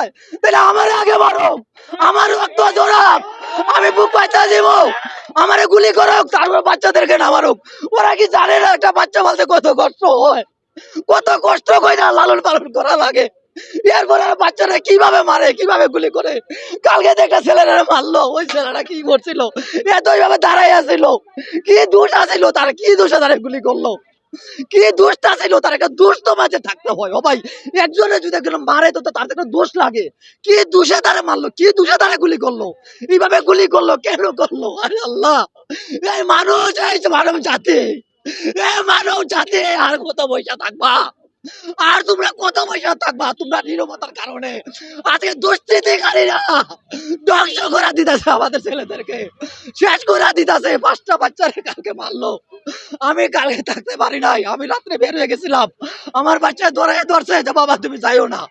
হয়, তাহলে আগে মারো। আমার রক্ত জোরাক আমি বুক বাচ্চা দিব। আমারে গুলি করুক, তারপর বাচ্চাদেরকে না মারুক। ওরা কি জানে না একটা বাচ্চা বলতে কত কষ্ট হয়? কত কষ্ট না লালন পালন করা লাগে? এরপরে বাচ্চারা কীভাবে মারে, কীভাবে গুলি করে? কালকে একটা ছেলেরা মারলো, ওই ছেলেটা কি করছিল? এত এইভাবে দাঁড়াই আছিল কি দোষ আছিল তার? কি দোষে তারা গুলি করল? দোষটা ছিল তার একটা দোষ তো মাঝে থাকতে হয়। ও ভাই, একজনে যদি মারে তো তার একটা দোষ লাগে। দোষে তারা মারলো? দোষে তারা গুলি করল? এইভাবে গুলি করল, কেন করল? আরে আল্লাহ! এই মানুষ, এই মানব জাতি। মানব জাতি, আর কত পয়সা থাকবা? আর তোমরা কত পয়সা থাকবা? তোমরা নিরবতার কারণে। আজকে দুষ্কৃতিকারীরা ধ্বংস করে দিতেছে আমাদের ছেলেদেরকে। শেষ করে দিতেছে। পাঁচটা বাচ্চারে কালকে মারলো। আমি কালকে থাকতে পারি নাই। আমি রাত্রে বের হয়ে গেছিলাম। আমার বাচ্চা ধরে ধরছে যে, বাবা, তুমি যাইও না।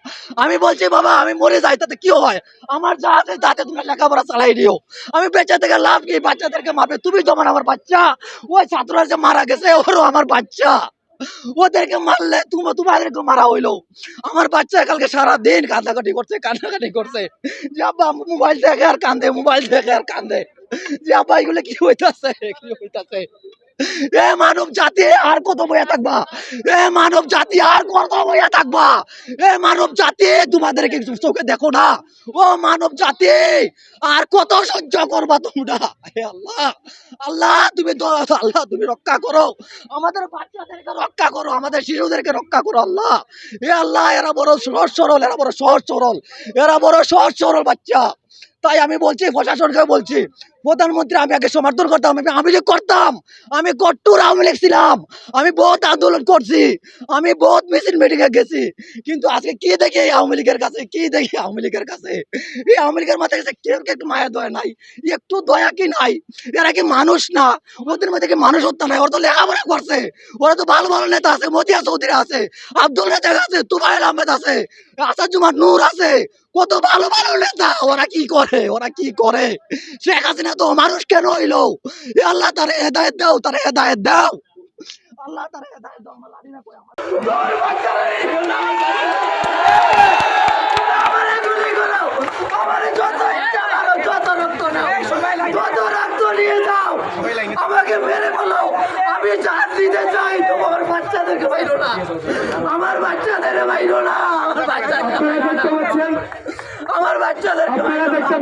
আমি বলছি, বাবা, আমি মরে যাই, তাতে কি হয়? আমার যা আছে তাতে তোমরা লেখাপড়া চালাই দিও আমি বেঁচে থেকে লাভ কি? বাচ্চাদেরকে মারবে। তুমি যেমন আমার বাচ্চা। ওই ছাত্ররা যে মারা গেছে, ওরও আমার বাচ্চা। ওদেরকে মারলে তুমি তোমাদেরকে মারা হইল। আমার বাচ্চা কালকে সারা দিন কান্নাকাটি করছে কান্নাকাটি করছে। যে আব্বা, মোবাইল দেখে আর কান্দে, মোবাইল দেখে আর কান্দে। যে আব্বা, এগুলো কি হইতাছে? কি হইতাছে? এ মানব জাতি, আর কত থাকবা? এ মানব জাতি, আর কত থাকবা? এ মানব জাতি, তোমাদেরকে চোখে দেখো না। ও মানব জাতি, আর কত সহ্য করবা তোমরা? হে আল্লাহ আল্লাহ, তুমি আল্লাহ, তুমি রক্ষা করো। আমাদের বাচ্চাদেরকে রক্ষা করো, আমাদের শিশুদেরকে রক্ষা করো, আল্লাহ। এ আল্লাহ, এরা বড় সহজ সরল, এরা বড় সহজ সরল, এরা বড় সহজ সরল বাচ্চা। তাই আমি বলছি প্রশাসনকে বলছি প্রধানমন্ত্রী, আমি আগে সমর্থন করতাম, আমি আওয়ামী লীগ করতাম, আমি কট্টুর আওয়ামী লীগ ছিলাম, আমি বহুত আন্দোলন করছি, আমি বহুত মিছিল মিটিংয়ে গেছি, কিন্তু আজকে কি দেখি এই আওয়ামী লীগের কাছে, কি দেখি আওয়ামী লীগের কাছে? এই আওয়ামী লীগের মাথায় কাছে কেউ একটু মায়া দয়া নাই? একটু দয়া কি নাই? এরা কি মানুষ না? ওদের মধ্যে কি মানুষ হত্যা নাই? ওরা তো লেখাপড়া করছে, ওরা তো ভালো ভালো নেতা আছে, মতিয়া চৌধুরী আছে, আব্দুল রাজাক আছে, তুবাইল আহমেদ আছে আসাদুমার নূর আছে, কত ভালো ভালো নেতা, ওরা কি করে? ওরা কি করে? শেখ হাসিনা তো মানুষ কেন হইল? আল্লাহ তারে হেদায়ত দাও, তারে হেদায়ত দাও। আমার আমাকে মেরে বলো আমি দিতে চাই আমার বাচ্চাদের বাইরো না, আমার না।